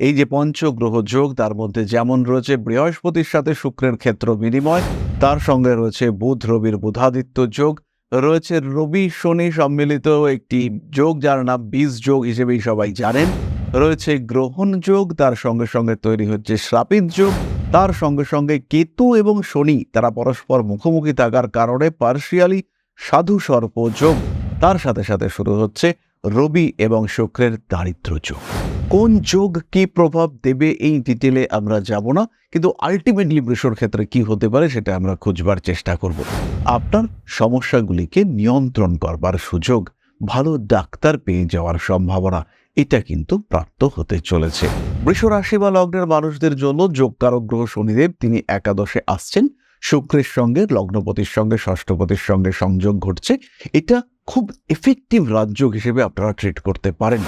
এই যে পঞ্চগ্রহ যোগ, তার মধ্যে যেমন রয়েছে বৃহস্পতির সাথে শুক্রের ক্ষেত্র বিনিময়, তার সঙ্গে রয়েছে বুধ, রবির বুধাদিত্য যোগ, রয়েছে রবি, শনি সম্মিলিত একটি যোগ, যার নাম বীজ যোগ হিসেবেই সবাই জানেন। রয়েছে গ্রহণ যোগ, তার সঙ্গে সঙ্গে তৈরি হচ্ছে শ্রাপিত যোগ, তার সঙ্গে সঙ্গে কেতু এবং শনি, তারা পরস্পর মুখোমুখি থাকার কারণে পার্শিয়ালি সাধু সর্প যোগ, তার সাথে সাথে শুরু হচ্ছে রবি এবং শুক্রের দারিদ্র যোগ। কোন যোগ কি প্রভাব দেবে এই ডিটেলে আমরা যাব না, কিন্তু আলটিমেটলি বৃষর ক্ষেত্রে কি হতে পারে সেটা আমরা খুঁজবার চেষ্টা করব। আপনার সমস্যাগুলিকে নিয়ন্ত্রণ করবার সুযোগ ভালো ডাক্তার পেয়ে যাওয়ার সম্ভাবনা, এটা কিন্তু প্রাপ্ত হতে চলেছে। বৃষ রাশি বা লগ্নের মানুষদের জন্য যোগকারক গ্রহ শনিদেব, তিনি একাদশে আসছেন। শুক্রের সঙ্গে, লগ্নপতির সঙ্গে, ষষ্ঠপতির সঙ্গে সংযোগ ঘটছে। এটা খুব এফেক্টিভ রাজযোগ হিসেবে আপনারা ট্রিট করতে পারেন।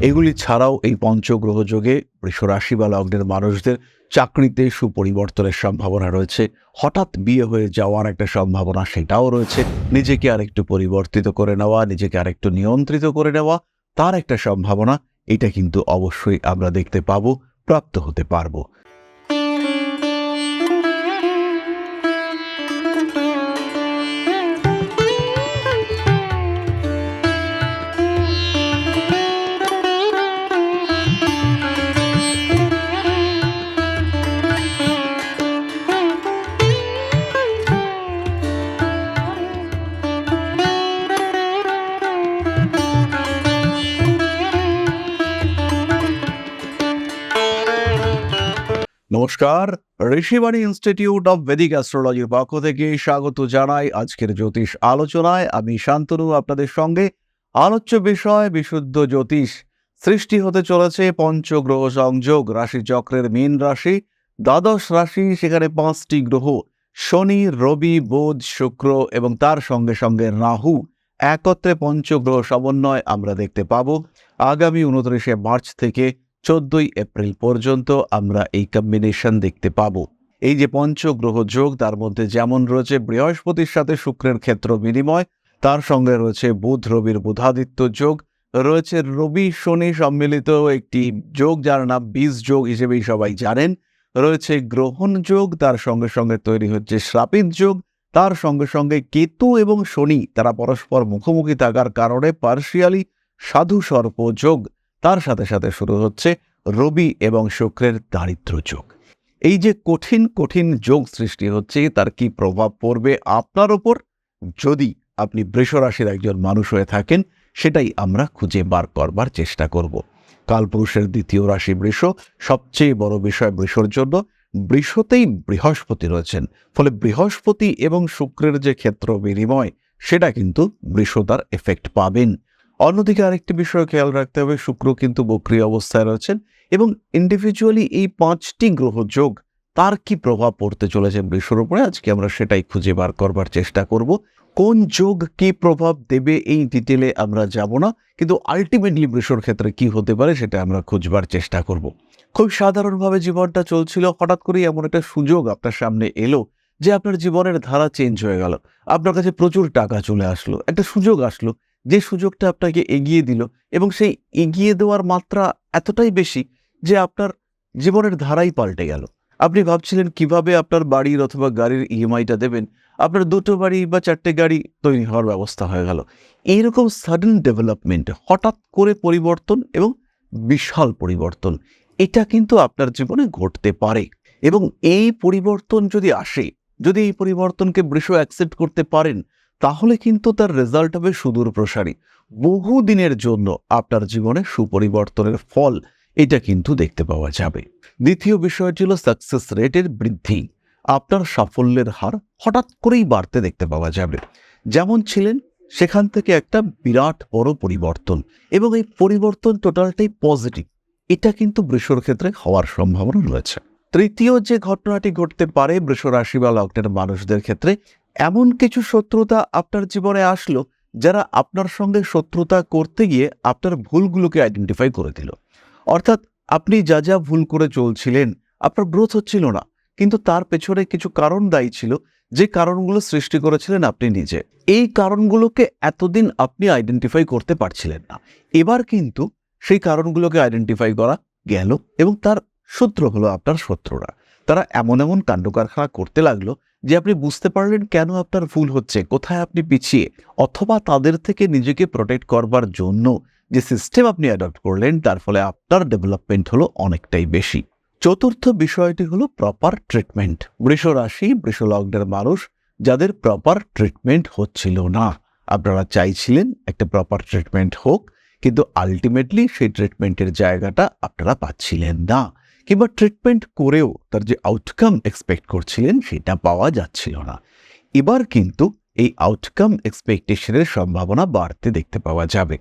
এগুলি ছাড়াও এই পঞ্চগ্রহ যোগে বৃষ রাশি বা লগ্নের মানুষদের চাকরিতে সুপরিবর্তনের সম্ভাবনা রয়েছে। হঠাৎ বিয়ে হয়ে যাওয়ার একটা সম্ভাবনা সেটাও রয়েছে। নিজেকে আরেকটু পরিবর্তিত করে নেওয়া, নিজেকে আরেকটু নিয়ন্ত্রিত করে নেওয়া, তার একটা সম্ভাবনা, এটা কিন্তু অবশ্যই আমরা দেখতে পাবো, প্রাপ্ত হতে পারব। নমস্কার। ঋষিবাণী ইনস্টিটিউট অব বেদিক অ্যাস্ট্রোলজির পক্ষ থেকে স্বাগত জানাই আজকের জ্যোতিষ আলোচনায়। আমি শান্তনু, আপনাদের সঙ্গে আলোচ্য বিষয়, বিশুদ্ধ জ্যোতিষ। সৃষ্টি হতে চলেছে পঞ্চগ্রহ সংযোগ, রাশি চক্রের মীন রাশি, দ্বাদশ রাশি, সেখানে পাঁচটি গ্রহ, শনি, রবি, বুধ, শুক্র এবং তার সঙ্গে সঙ্গে রাহু। একত্রে পঞ্চগ্রহ সমন্বয় আমরা দেখতে পাব। আগামী উনত্রিশে মার্চ থেকে চোদ্দই এপ্রিল পর্যন্ত আমরা এই কম্বিনেশন দেখতে পাব। এই যে পঞ্চগ্রহ যোগ, তার মধ্যে যেমন রয়েছে বৃহস্পতির সাথে শুক্রের ক্ষেত্র বিনিময়, তার সঙ্গে রয়েছে বুধ, রবির বুধাদিত্য যোগ, রয়েছে রবি, শনি সম্মিলিত একটি যোগ, যার নাম বীজ যোগ হিসেবেই সবাই জানেন। রয়েছে গ্রহণ যোগ, তার সঙ্গে সঙ্গে তৈরি হচ্ছে শ্রাপিত যোগ, তার সঙ্গে সঙ্গে কেতু এবং শনি, তারা পরস্পর মুখোমুখি থাকার কারণে পার্শিয়ালি সাধু সর্প যোগ। তার সাথে সাথে শুরু হচ্ছে রবি এবং শুক্রের দারিদ্র যোগ। এই যে কঠিন কঠিন যোগ সৃষ্টি হচ্ছে, তার কি প্রভাব পড়বে আপনার ওপর? যদি আপনি বৃষ রাশির একজন মানুষ হয়ে থাকেন, সেটাই আমরা খুঁজে বার করবার চেষ্টা করব। কালপুরুষের দ্বিতীয় রাশি বৃষ, সবচেয়ে বড় বিষয় বৃষর জন্য, বৃষতেই বৃহস্পতি রয়েছেন। ফলে বৃহস্পতি এবং শুক্রের যে ক্ষেত্র বিনিময়, সেটা কিন্তু বৃষতার এফেক্ট পাবেন। অন্যদিকে আরেকটি বিষয় খেয়াল রাখতে হবে, শুক্র কিন্তু বক্রিয় অবস্থায় রয়েছেন এবং ইন্ডিভিজুয়ালি এই পাঁচটি গ্রহ যোগ তার কি প্রভাব পড়তে চলেছে বৃষর উপরে? আজকে আমরা সেটাই খুঁজে বার করবার চেষ্টা করব। কোন যোগ কি প্রভাব দেবে এই ডিটেলে আমরা যাব না, কিন্তু আলটিমেটলি বৃষর ক্ষেত্রে কি হতে পারে সেটা আমরা খুঁজবার চেষ্টা করব। খুব সাধারণভাবে জীবনটা চলছিল, হঠাৎ করেই এমন একটা সুযোগ আপনার সামনে এলো যে আপনার জীবনের ধারা চেঞ্জ হয়ে গেল। আপনার কাছে প্রচুর টাকা চলে আসলো, একটা সুযোগ আসলো। যে সুযোগটা আপনাকে এগিয়ে দিল এবং সেই এগিয়ে দেওয়ার মাত্রা এতটাই বেশি যে আপনার জীবনের ধারাই পাল্টে গেল। আপনি ভাবছিলেন কীভাবে আপনার বাড়ির অথবা গাড়ির ইএমআইটা দেবেন? আপনার দুটো বাড়ি বা চারটে গাড়ি তৈরি হওয়ার ব্যবস্থা হয়ে গেল। এইরকম সাডেন ডেভেলপমেন্ট হঠাৎ করে পরিবর্তন এবং বিশাল পরিবর্তন, এটা কিন্তু আপনার জীবনে ঘটতে পারে। এবং এই পরিবর্তন যদি আসে, যদি এই পরিবর্তনকে বৃষ অ্যাকসেপ্ট করতে পারেন তাহলে কিন্তু তার রেজাল্ট হবে সুদূর প্রসারী। বহু দিনের জন্য আপনার জীবনে সুপরিবর্তনের ফল এটা কিন্তু দেখতে পাওয়া যাবে। দ্বিতীয় বিষয় ছিল সাকসেস রেটের বৃদ্ধি। আপনার সাফল্যের হার হঠাৎ করেই বাড়তে দেখতে পাওয়া যাবে। যেমন ছিলেন, সেখান থেকে একটা বিরাট বড় পরিবর্তন এবং এই পরিবর্তন টোটালটাই পজিটিভ এটা কিন্তু বৃষর ক্ষেত্রে হওয়ার সম্ভাবনা রয়েছে। তৃতীয় যে ঘটনাটি ঘটতে পারে বৃষ রাশি বা লগ্নের মানুষদের ক্ষেত্রে এমন কিছু শত্রুতা আপনার জীবনে আসলো যারা আপনার সঙ্গে শত্রুতা করতে গিয়ে আপনার ভুলগুলোকে আইডেন্টিফাই করে দিল। অর্থাৎ আপনি যা যা ভুল করে চলছিলেন, আপনার গ্রোথ হচ্ছিল না, কিন্তু তার পেছনে কিছু কারণ দায়ী ছিল, যে কারণগুলো সৃষ্টি করেছিলেন আপনি নিজে। এই কারণগুলোকে এতদিন আপনি আইডেন্টিফাই করতে পারছিলেন না। এবার কিন্তু সেই কারণগুলোকে আইডেন্টিফাই করা গেল এবং তার শত্রু হলো আপনার শত্রুরা। তারা এমন এমন কাণ্ড কারখানা করতে লাগল যে আপনি বুঝতে পারলেন কেন আপনার ভুল হচ্ছে, কোথায় আপনি পিছিয়ে, অথবা তাদের থেকে নিজেকে প্রোটেক্ট করবার জন্য যে সিস্টেম আপনি অ্যাডপ্ট করলেন, তার ফলে আপনার ডেভেলপমেন্ট হলো অনেকটাই বেশি। চতুর্থ বিষয়টি হলো প্রপার ট্রিটমেন্ট বৃষ রাশি, বৃষ লগ্নের মানুষ, যাদের প্রপার ট্রিটমেন্ট হচ্ছিল না। আপনারা চাইছিলেন একটা প্রপার ট্রিটমেন্ট হোক, কিন্তু আলটিমেটলি সেই ট্রিটমেন্টের জায়গাটা আপনারা পাচ্ছিলেন না। কিংবা ট্রিটমেন্ট করেও তার যে আউটকাম এক্সপেক্ট করছিলেন সেটা পাওয়া যাচ্ছিল না। এবার কিন্তু এই আউটকাম এক্সপেকটেশনের সম্ভাবনা বাড়তে দেখতে পাওয়া যাবে।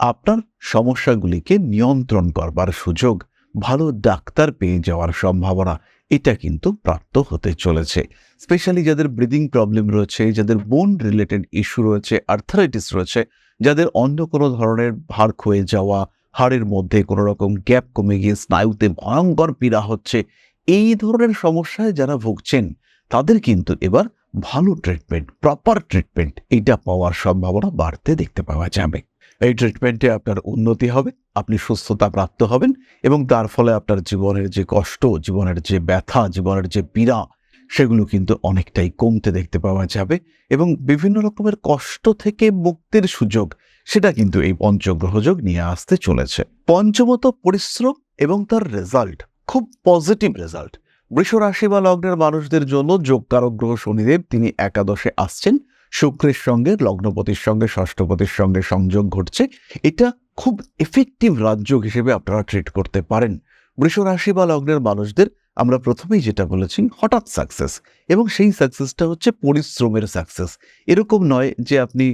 আপনার সমস্যাগুলিকে নিয়ন্ত্রণ করবার সুযোগ, ভালো ডাক্তার পেয়ে যাওয়ার সম্ভাবনা, এটা কিন্তু প্রাপ্ত হতে চলেছে। স্পেশালি যাদের ব্রিদিং প্রবলেম রয়েছে, যাদের বোন রিলেটেড ইস্যু রয়েছে আর্থারাইটিস রয়েছে, যাদের অন্য কোনো ধরনের ভার ক্ষয়ে যাওয়া হাড়ের মধ্যে কোনো রকম গ্যাপ কমে গিয়ে স্নায়ুতে ভয়ঙ্কর পীড়া হচ্ছে। এই ধরনের সমস্যায় যারা ভুগছেন, তাদের কিন্তু এবার ভালো ট্রিটমেন্ট প্রপার ট্রিটমেন্ট এটা পাওয়ার সম্ভাবনা বাড়তে দেখতে পাওয়া যাবে। এই ট্রিটমেন্টে আপনার উন্নতি হবে, আপনি সুস্থতা প্রাপ্ত হবেন এবং তার ফলে আপনার জীবনের যে কষ্ট, জীবনের যে ব্যথা, জীবনের যে পীড়া, সেগুলো কিন্তু অনেকটাই কমতে দেখতে পাওয়া যাবে এবং বিভিন্ন রকমের কষ্ট থেকে মুক্তির সুযোগ সেটা কিন্তু এই পঞ্চগ্রহযোগ নিয়ে আসতে চলেছে। পঞ্চমত পরিশ্রম এবং তার রেজাল্ট খুব পজিটিভ রেজাল্ট বৃষ রাশি বা লগ্নের মানুষদের জন্য যোগকারক গ্রহ শনিদেব, তিনি একাদশে আসছেন। শুক্রের সঙ্গে, লগ্নপতির সঙ্গে, ষষ্ঠপতির সঙ্গে সংযোগ ঘটছে। এটা খুব এফেক্টিভ রাজযোগ হিসেবে আপনারা ট্রিট করতে পারেন। বৃষ রাশি বা লগ্নের মানুষদের আমরা প্রথমেই যেটা বলেছি, হঠাৎ সাকসেস এবং সেই সাকসেসটা হচ্ছে পরিশ্রমের সাকসেস এরকম নয় যে আপনি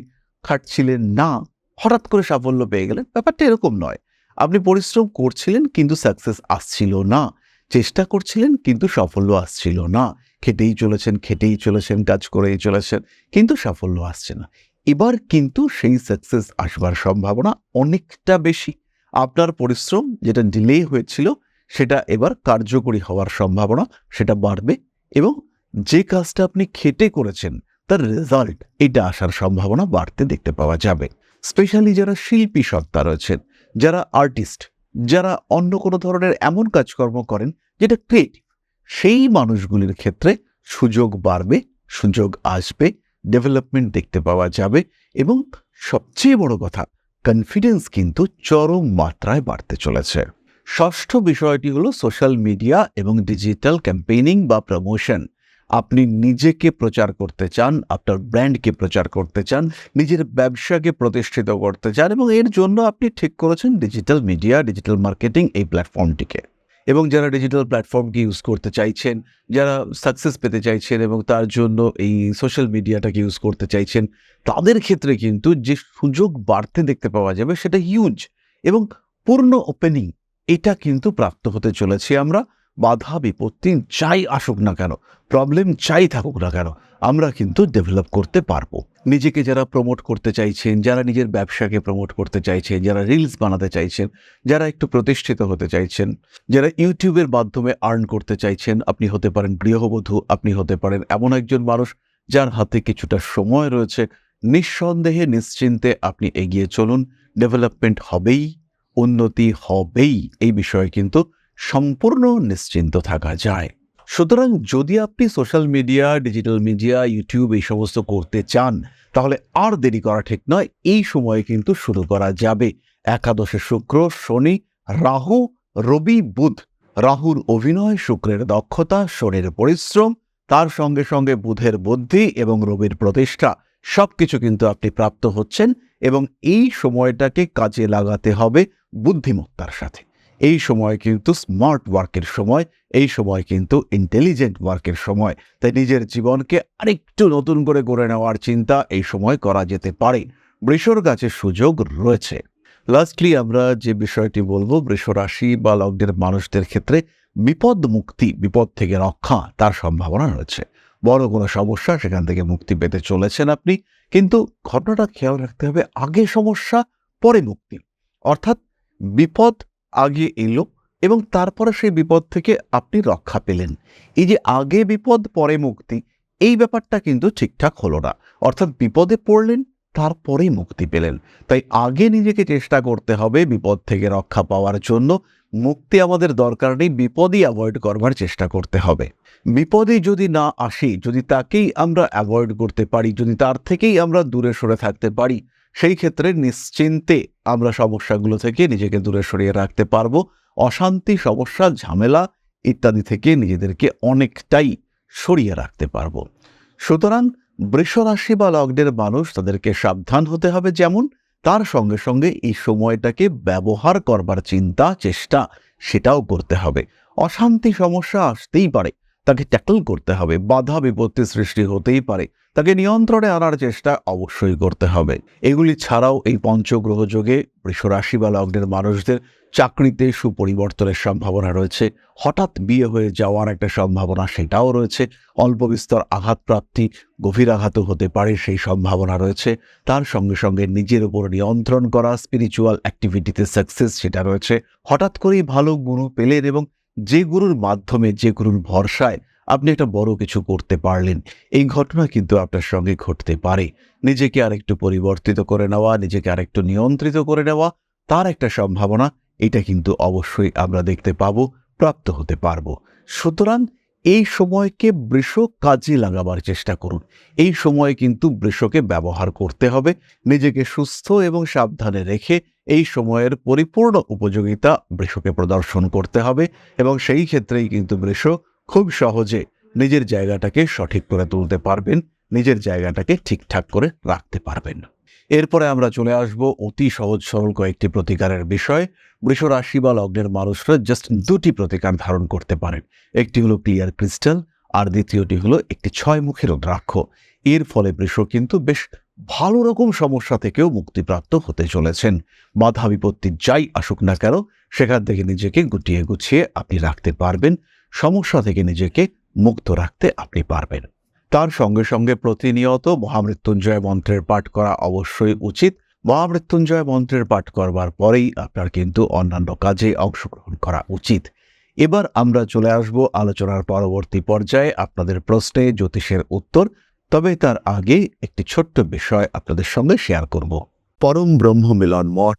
খাটছিলেন না হঠাৎ করে সাফল্য পেয়ে গেলেন। ব্যাপারটা এরকম নয়। আপনি পরিশ্রম করছিলেন, কিন্তু সাকসেস আসছিল না। চেষ্টা করছিলেন, কিন্তু সাফল্য আসছিল না। খেটেই চলেছেন খেটেই চলেছেন, কাজ করেই চলেছেন, কিন্তু সাফল্য আসছে না। এবার কিন্তু সেই সাকসেস আসবার সম্ভাবনা অনেকটা বেশি। আপনার পরিশ্রম যেটা ডিলে হয়েছিল, সেটা এবার কার্যকরী হওয়ার সম্ভাবনা, সেটা বাড়বে এবং যে কাজটা আপনি খেটে করেছেন, তার রেজাল্ট এটা আসার সম্ভাবনা বাড়তে দেখতে পাওয়া যাবে। স্পেশালি যারা শিল্পী সত্তা রয়েছেন, যারা আর্টিস্ট, যারা অন্য কোনো ধরনের এমন কাজকর্ম করেন যেটা ক্রিয়েটিভ সেই মানুষগুলির ক্ষেত্রে সুযোগ বাড়বে, সুযোগ আসবে ডেভেলপমেন্ট দেখতে পাওয়া যাবে এবং সবচেয়ে বড় কথা কনফিডেন্স কিন্তু চরম মাত্রায় বাড়তে চলেছে। ষষ্ঠ বিষয়টি হলো সোশ্যাল মিডিয়া এবং ডিজিটাল ক্যাম্পেইনিং বা প্রমোশন আপনি নিজেকে প্রচার করতে চান, আপনার ব্র্যান্ডকে প্রচার করতে চান, নিজের ব্যবসাকে প্রতিষ্ঠিত করতে চান এবং এর জন্য আপনি ঠিক করেছেন ডিজিটাল মিডিয়া ডিজিটাল মার্কেটিং এই প্ল্যাটফর্মটিকে এবং যারা ডিজিটাল প্ল্যাটফর্মকে ইউজ করতে চাইছেন, যারা সাকসেস পেতে চাইছেন এবং তার জন্য এই সোশ্যাল মিডিয়াটাকে ইউজ করতে চাইছেন, তাদের ক্ষেত্রে কিন্তু যে সুযোগ বাড়তে দেখতে পাওয়া যাবে সেটা হিউজ এবং পূর্ণ ওপেনিং এটা কিন্তু প্রাপ্ত হতে চলেছি আমরা, বাধা বিপত্তি যাই আসুক না কেন প্রবলেম চাই থাকুক না কেন, আমরা কিন্তু ডেভেলপ করতে পারব। নিজেকে যারা প্রমোট করতে চাইছেন, যারা নিজের ব্যবসাকে প্রমোট করতে চাইছেন, যারা রিলস বানাতে চাইছেন, যারা একটু প্রতিষ্ঠিত হতে চাইছেন, যারা ইউটিউবের মাধ্যমে আর্ন করতে চাইছেন, আপনি হতে পারেন গৃহবধূ, আপনি হতে পারেন এমন একজন মানুষ যার হাতে কিছুটা সময় রয়েছে। নিঃসন্দেহে, নিশ্চিন্তে আপনি এগিয়ে চলুন। ডেভেলপমেন্ট হবেই, উন্নতি হবেই, এই বিষয়ে কিন্তু সম্পূর্ণ নিশ্চিন্ত থাকা যায়। সুতরাং যদি আপনি social media, digital media, YouTube এই সমস্ত করতে চান, তাহলে আর দেরি করা ঠিক নয়। এই সময়ে কিন্তু শুরু করা যাবে। একাদশে শুক্র, শনি, রাহু, রবি, বুধ। রাহুর অভিনয়, শুক্রের দক্ষতা, শনির পরিশ্রম, তার সঙ্গে সঙ্গে বুধের বুদ্ধি এবং রবির প্রতিষ্ঠা, সবকিছু কিন্তু আপনি প্রাপ্ত হচ্ছেন এবং এই সময়টাকে কাজে লাগাতে হবে বুদ্ধিমত্তার সাথে। এই সময় কিন্তু স্মার্ট ওয়ার্কের সময়, এই সময় কিন্তু ইন্টেলিজেন্ট ওয়ার্কের সময়। তাই নিজের জীবনকে আরেকটু নতুন করে গড়ে নেওয়ার চিন্তা এই সময় করা যেতে পারে। বৃষর গাছের সুযোগ রয়েছে। লাস্টলি আমরা যে বিষয়টি বলব, বৃষ রাশি বা লগ্নের মানুষদের ক্ষেত্রে বিপদ মুক্তি, বিপদ থেকে রক্ষা তার সম্ভাবনা রয়েছে। বড় কোনো সমস্যা সেখান থেকে মুক্তি পেতে চলেছেন আপনি, কিন্তু ঘটনাটা খেয়াল রাখতে হবে, আগে সমস্যা, পরে মুক্তি। অর্থাৎ বিপদ আগে এলো এবং তারপরে সেই বিপদ থেকে আপনি রক্ষা পেলেন। এই যে আগে বিপদ, পরে মুক্তি, এই ব্যাপারটা কিন্তু ঠিকঠাক হলো না। অর্থাৎ বিপদে পড়লেন, তারপরেই মুক্তি পেলেন। তাই আগে নিজেকে চেষ্টা করতে হবে বিপদ থেকে রক্ষা পাওয়ার জন্য। মুক্তি আমাদের দরকার নেই, বিপদই অ্যাভয়েড করবার চেষ্টা করতে হবে। বিপদে যদি না আসি, যদি তাকেই আমরা অ্যাভয়েড করতে পারি, যদি তার থেকেই আমরা দূরে সরে থাকতে পারি, সেই ক্ষেত্রে নিশ্চিন্তে আমরা সমস্যাগুলো থেকে নিজেকে দূরে সরিয়ে রাখতে পারব। অশান্তি, সমস্যা, ঝামেলা ইত্যাদি থেকে নিজেদেরকে অনেকটাই সরিয়ে রাখতে পারব। সুতরাং বৃষরাশি বা লগ্নের মানুষ তাদেরকে সাবধান হতে হবে যেমন তার সঙ্গে সঙ্গে এই সময়টাকে ব্যবহার করবার চিন্তা, চেষ্টা সেটাও করতে হবে। অশান্তি, সমস্যা আসতেই পারে, তাকে ট্যাকল করতে হবে, বাধা বিপত্তি সৃষ্টি হতেই পারে। তাকে নিয়ন্ত্রণে আনার চেষ্টা অবশ্যই করতে হবে। এগুলি ছাড়াও এই পঞ্চগ্রহ যোগে বৃষরাশি বা লগ্নের মানুষদের চাকরিতে সুপরিবর্তনের সম্ভাবনা রয়েছে। হঠাৎ বিয়ে হয়ে যাওয়ার একটা সম্ভাবনা সেটাও রয়েছে। অল্প বিস্তর আঘাতপ্রাপ্তি, গভীর আঘাতও হতে পারে সেই সম্ভাবনা রয়েছে। তার সঙ্গে সঙ্গে নিজের উপর নিয়ন্ত্রণ করা স্পিরিচুয়াল অ্যাক্টিভিটিতে সাকসেস সেটা রয়েছে। হঠাৎ করেই ভালো গুরু পেলেন এবং যে গুরুর মাধ্যমে, যে গুরুর ভরসায় আপনি একটা বড় কিছু করতে পারলেন। এই ঘটনা কিন্তু আপনার সঙ্গে ঘটতে পারে। নিজেকে আরেকটু পরিবর্তিত করে নেওয়া, নিজেকে আরেকটু নিয়ন্ত্রিত করে নেওয়া, তার একটা সম্ভাবনা, এটা কিন্তু অবশ্যই আমরা দেখতে পাবো, প্রাপ্ত হতে পারব। সুতরাং এই সময়কে বৃষ কাজে লাগাবার চেষ্টা করুন। এই সময়ে কিন্তু বৃষকে ব্যবহার করতে হবে। নিজেকে সুস্থ এবং সাবধানে রেখে এই সময়ের পরিপূর্ণ উপযোগিতা বৃষকে প্রদর্শন করতে হবে এবং সেই ক্ষেত্রেই কিন্তু বৃষ খুব সহজে নিজের জায়গাটাকে সঠিক করে তুলতে পারবেন, নিজের জায়গাটাকে ঠিকঠাক করে রাখতে পারবেন। এরপরে আমরা চলে আসব অতি সহজ সরল কয়েকটি প্রতিকারের বিষয়। বৃষ রাশি বা লগ্নের মানুষরা জাস্ট দুটি প্রতিকার ধারণ করতে পারেন। একটি হলো ক্লিয়ার ক্রিস্টাল আর দ্বিতীয়টি হলো একটি ছয় মুখের রুদ্রাক্ষ। এর ফলে বৃষ কিন্তু বেশ ভালো রকম সমস্যা থেকেও মুক্তিপ্রাপ্ত হতে চলেছেন। বাধা বিপত্তি যাই আসুক না কেন, সেখান থেকে নিজেকে গুটিয়ে গুছিয়ে আপনি রাখতে পারবেন। সমস্যা থেকে নিজেকে মুক্ত রাখতে আপনি পারবেন। তার সঙ্গে সঙ্গে প্রতিনিয়ত মহামৃত্যুঞ্জয় মন্ত্রের পাঠ করা অবশ্যই উচিত। মহামৃত্যুঞ্জয় মন্ত্রের পাঠ করবার পরেই আপনার কিন্তু অন্যান্য কাজে অংশগ্রহণ করা উচিত। এবার আমরা চলে আসব আলোচনার পরবর্তী পর্যায়ে আপনাদের প্রশ্নে জ্যোতিষের উত্তর, তবে তার আগে একটি ছোট্ট বিষয় আপনাদের সঙ্গে শেয়ার করব। পরম ব্রহ্ম মিলন মঠ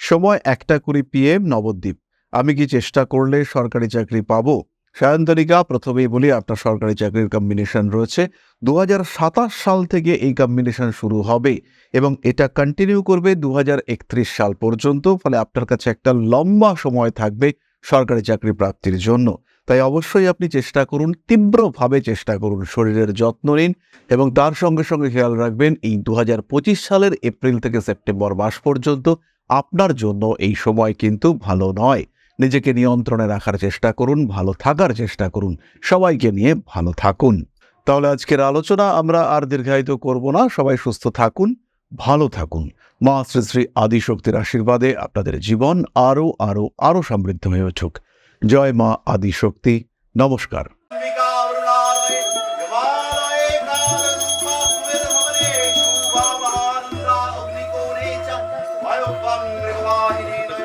সময় একটা কুড়ি পিএম নবদ্বীপ। আমি কি চেষ্টা করলে সরকারি চাকরি পাব? সায়ন্তনিকা, প্রথমেই বলি আপনার সরকারি চাকরির কম্বিনেশন রয়েছে। দু হাজার সাতাশ সাল থেকে এই কম্বিনেশন শুরু হবে এবং এটা কন্টিনিউ করবে দু হাজার একত্রিশ সাল পর্যন্ত, ফলে আপনার কাছে একটা লম্বা সময় থাকবে সরকারি চাকরি প্রাপ্তির জন্য। তাই অবশ্যই আপনি চেষ্টা করুন, তীব্রভাবে চেষ্টা করুন শরীরের যত্ন নিন এবং তার সঙ্গে সঙ্গে খেয়াল রাখবেন, এই দু হাজার পঁচিশ সালের এপ্রিল থেকে সেপ্টেম্বর মাস পর্যন্ত আপনার জন্য এই সময় কিন্তু ভালো নয়। নিজেকে নিয়ন্ত্রণে রাখার চেষ্টা করুন, ভালো থাকার চেষ্টা করুন। সবাইকে নিয়ে ভালো থাকুন। তাহলে আজকের আলোচনা আমরা আর দীর্ঘায়িত করব না। সবাই সুস্থ থাকুন, ভালো থাকুন। মা শ্রী শ্রী আদিশক্তির আশীর্বাদে আপনাদের জীবন আরও আরও আরও সমৃদ্ধ হয়ে উঠুক। জয় মা আদিশক্তি। নমস্কার। الظاهرين